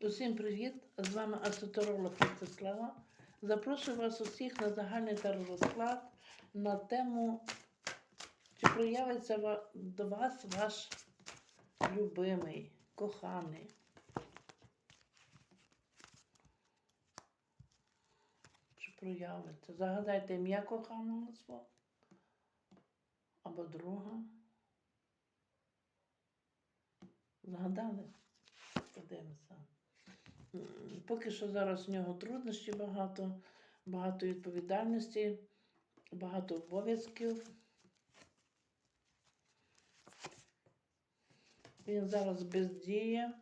Усім привіт! З вами асотеролог Ростислава. Запрошую вас усіх на загальний теророзклад на тему, чи проявиться до вас ваш любимий, коханий. Чи проявиться? Загадайте ім'я коханого свого або друга. Загадали? Подивимося. Поки що зараз у нього труднощі багато, багато відповідальності, багато обов'язків. Він зараз бездіє,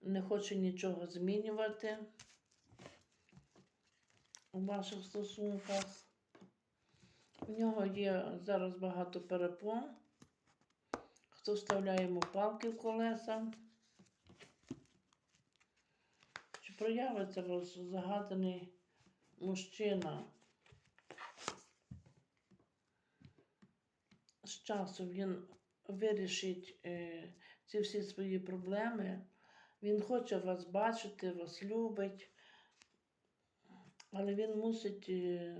не хоче нічого змінювати у ваших стосунках. У нього є зараз багато перепон. Хто вставляє йому палки в колеса. Чи проявиться ваш загаданий мужчина? З часом він вирішить е, ці всі свої проблеми. Він хоче вас бачити, вас любить, але він мусить е,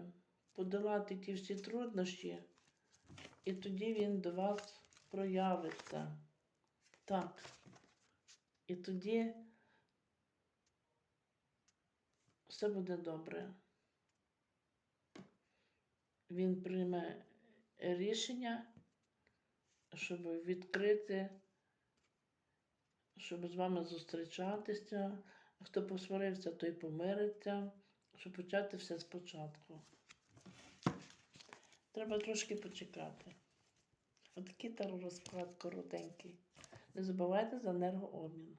подолати ті всі труднощі, і тоді він до вас проявиться. Так. І тоді все буде добре. Він прийме рішення, щоб відкрити, щоб з вами зустрічатися. Хто посварився, той помириться, щоб почати все спочатку. Треба трошки почекати. Отакий розклад коротенький. Не забувайте за енергообмін.